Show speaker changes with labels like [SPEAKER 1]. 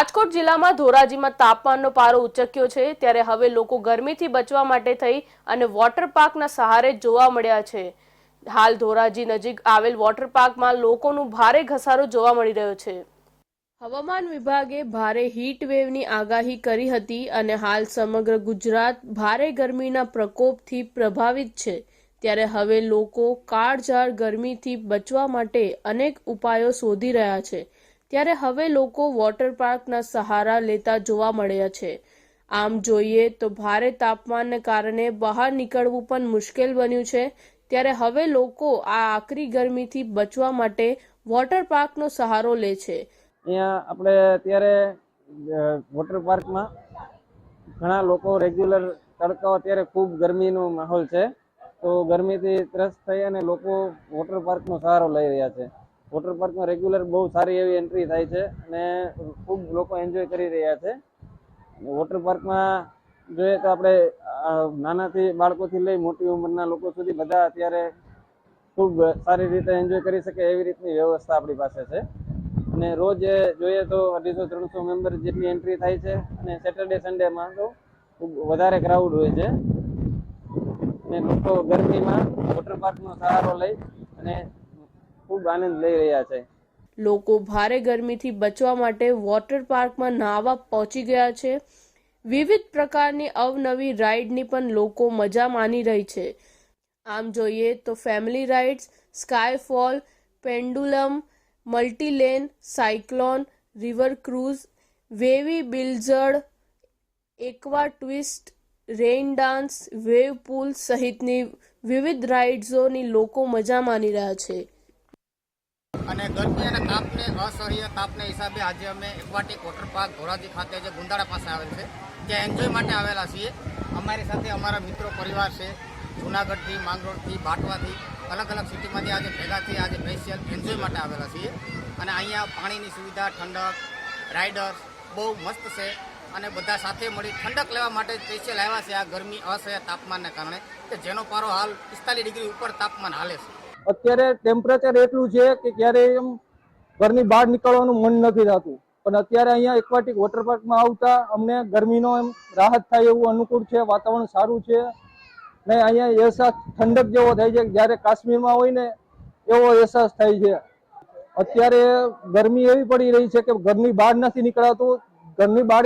[SPEAKER 1] રાજકોટ જિલ્લામાં ધોરાજીમાં તાપમાનનો પારો ઉચક્યો છે, ત્યારે હવે લોકો ગરમીથી બચવા માટે થઈ અને વોટર પાર્કના સહારે જોવા મળ્યા છે. હાલ ધોરાજી નજીક આવેલ વોટર પાર્કમાં લોકોનું ભારે ઘસારો જોવા મળી રહ્યો છે. હવામાન વિભાગે ભારે હીટ વેવની આગાહી કરી હતી અને હાલ સમગ્ર ગુજરાત ભારે ગરમીના પ્રકોપથી પ્રભાવિત છે. ત્યારે હવે લોકો કાળઝાળ ગરમીથી બચવા માટે અનેક ઉપાયો શોધી રહ્યા છે. ત્યારે હવે લોકો વોટર પાર્કના સહારા લેતા જોવા મળ્યા છે. આમ જોઈએ તો ભારે તાપમાનને કારણે બહાર નીકળવું પણ મુશ્કેલ બન્યું છે. ત્યારે હવે લોકો આ આકરી ગરમીથી બચવા માટે વોટર પાર્કનો સહારો લે છે.
[SPEAKER 2] અહીંયા આપણે અત્યારે વોટર પાર્કમાં ઘણા લોકો રેગ્યુલર તડકાઓ અત્યારે ખૂબ ગરમીનો માહોલ છે. તો ગરમીથી ત્રસ્ત થઈ અને લોકો વોટર પાર્કનો સહારો લઈ રહ્યા છે. વોટર પાર્કમાં રેગ્યુલર બહુ સારી એવી એન્ટ્રી થાય છે અને ખૂબ લોકો એન્જોય કરી રહ્યા છે. વોટર પાર્કમાં જોઈએ તો આપણે નાનાથી બાળકોથી લઈ મોટી ઉંમરના લોકો સુધી બધા અત્યારે ખૂબ સારી રીતે એન્જોય કરી શકે એવી રીતની વ્યવસ્થા આપણી પાસે છે. અને રોજ જોઈએ તો અઢીસો, ત્રણસો મેમ્બર જેટલી એન્ટ્રી થાય છે અને સેટરડે, સન્ડેમાં તો ખૂબ વધારે ક્રાઉડ હોય છે. અને લોકો ગરમીમાં વોટર પાર્કનો સહારો લઈ અને ખૂબ આનંદ લઈ રહ્યા છે.
[SPEAKER 1] લોકો ભારે ગરમીથી બચવા માટે વોટર પાર્કમાં નાહવા પહોંચી ગયા છે. વિવિધ પ્રકારની અવનવી રાઇડની પણ લોકો મજા માની રહી છે. આમ જોઈએ તો family rides skyfall, pendulum, multilane, cyclone, river cruise, wavy blizzard aqua twist rain dance wave pool સહિતની વિવિધ રાઇડ્સોની લોકો મજા માની રહ્યા છે.
[SPEAKER 3] અને ગરમી અને તાપને, અસહ્ય તાપને હિસાબે આજે અમે એક્વાટિક વોટર પાર્ક ધોરાજી ખાતે જે ગુંદાળા પાસે આવેલ છે, ત્યાં એન્જોય માટે આવેલા છીએ. અમારી સાથે અમારા મિત્રો પરિવાર છે, જુનાગઢથી, માંગરોળથી, બાટવાથી, અલગ અલગ સિટીમાંથી આજે ભેગાથી આજે સ્પેશિયલ એન્જોય માટે આવેલા છીએ. અને અહીંયા પાણીની સુવિધા, ઠંડક રાઇડર્સ બહુ મસ્ત છે. અને બધા સાથે મળી ઠંડક લેવા માટે સ્પેશિયલ આવ્યા છે આ ગરમી, અસહ્ય તાપમાનને કારણે. કે જેનો પારો હાલ પિસ્તાલીસ ડિગ્રી ઉપર તાપમાન હાલે છે.
[SPEAKER 4] અત્યારે ટેમ્પરેચર એટલું છે કે ક્યારેય એમ ઘરની બહાર નીકળવાનું મન નથી થતું. પણ અત્યારે અહીંયા એક્વાટિક વોટર પાર્કમાં આવતા અમને ગરમીનો એમ રાહત થાય એવું અનુકૂળ છે, વાતાવરણ સારું છે. ને અહીંયા અહેસાસ ઠંડક જેવો થાય છે જ્યારે કાશ્મીરમાં હોય ને એવો અહેસાસ થાય છે. અત્યારે ગરમી એવી પડી રહી છે કે ઘરની બહાર નથી નીકળાતું, ઘરની બહાર